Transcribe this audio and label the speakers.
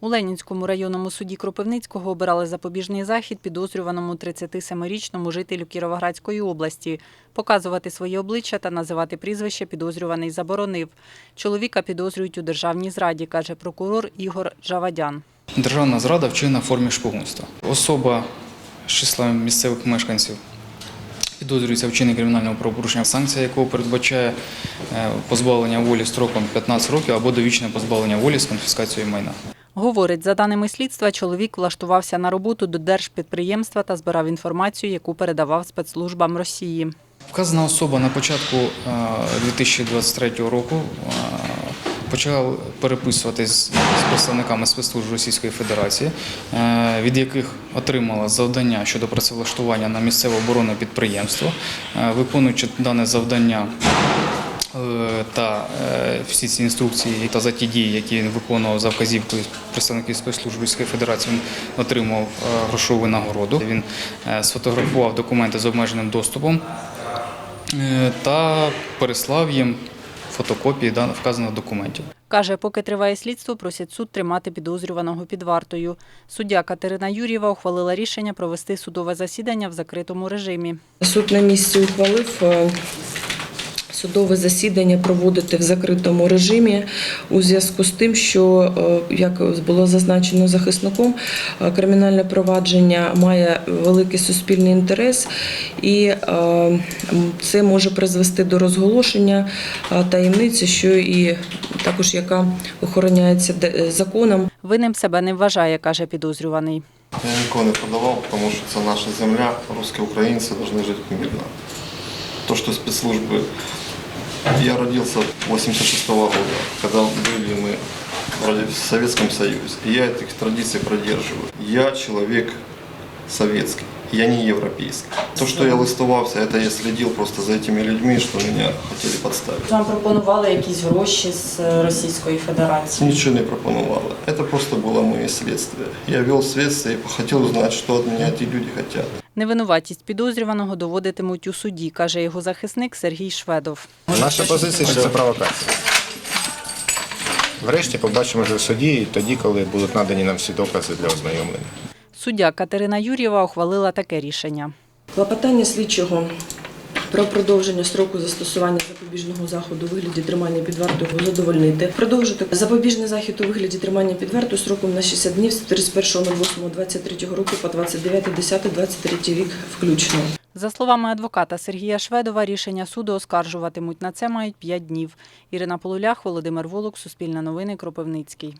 Speaker 1: У Ленінському районному суді Кропивницького обирали запобіжний захід підозрюваному 37-річному жителю Кіровоградської області. Показувати своє обличчя та називати прізвище підозрюваний заборонив. Чоловіка підозрюють у державній зраді, каже прокурор Ігор Джавадян.
Speaker 2: Державна зрада вчинена в формі шпигунства. Особа з числа місцевих мешканців підозрюється в вчиненні кримінального правопорушення, санкція якого передбачає е, позбавлення волі строком 15 років або довічне позбавлення волі з конфіскацією майна.
Speaker 1: Говорить, за даними слідства, чоловік влаштувався на роботу до держпідприємства та збирав інформацію, яку передавав спецслужбам Росії.
Speaker 2: Вказана особа на початку е, 2023 року почала переписуватись з представниками спецслужб Російської Федерації, від яких отримала завдання щодо працевлаштування на місцеве оборонне підприємство, виконуючи дане завдання. Е, Та е, всі ці інструкції та за ті дії, які він виконував за вказівкою представників спецслужб Російської Федерації, він отримав е, грошову нагороду. Він сфотографував документи з обмеженим доступом та переслав їм фотокопії вказаних документів.
Speaker 1: Каже, поки триває слідство, просять суд тримати підозрюваного під вартою. Суддя Катерина Юрєва ухвалила рішення провести судове засідання в закритому режимі.
Speaker 3: Суд на місці ухвалив судове засідання проводити в закритому режимі у зв'язку з тим, що, е, як було зазначено захисником, е, кримінальне провадження має великий суспільний інтерес, і е, це може призвести до розголошення таємниці, що і також яка охороняється законом.
Speaker 1: Винним себе не вважає, каже підозрюваний.
Speaker 4: Я нікого не продавав, тому що це наша земля, русські українці повинні жити мирно. То, что спецслужбы... Я родился 86 года, когда были мы в Советском Союзе. Я этих традиций продерживаю. Я человек советский, я не европейский. То, что я листовался, это я следил просто за этими людьми, что меня хотели подставить.
Speaker 1: Вам пропонували якісь гроші з Російської Федерації.
Speaker 4: Ничего не пропоновало. Это просто было мое следствие. Я вел следствие и хотел узнать, что от меня эти люди хотят.
Speaker 1: Невинуватість підозрюваного доводитимуть у суді, каже його захисник Сергій Шведов.
Speaker 5: Наша позиція, що це провокація. Врешті побачимо вже в суді, і тоді, коли будуть надані нам всі докази для ознайомлення.
Speaker 1: Суддя Катерина Юрєва ухвалила таке рішення.
Speaker 3: Клопотання слідчого про продовження строку застосування запобіжного заходу у вигляді тримання під вартою задовольнити. Продовжити запобіжний захід у вигляді тримання під вартою строком на 60 днів з 31.08.23 року по 29.10.23 рік включно.
Speaker 1: За словами адвоката Сергія Шведова, рішення суду оскаржуватимуть. На це мають 5 днів. Ірина Полулях, Володимир Волок, Суспільне новини, Кропивницький.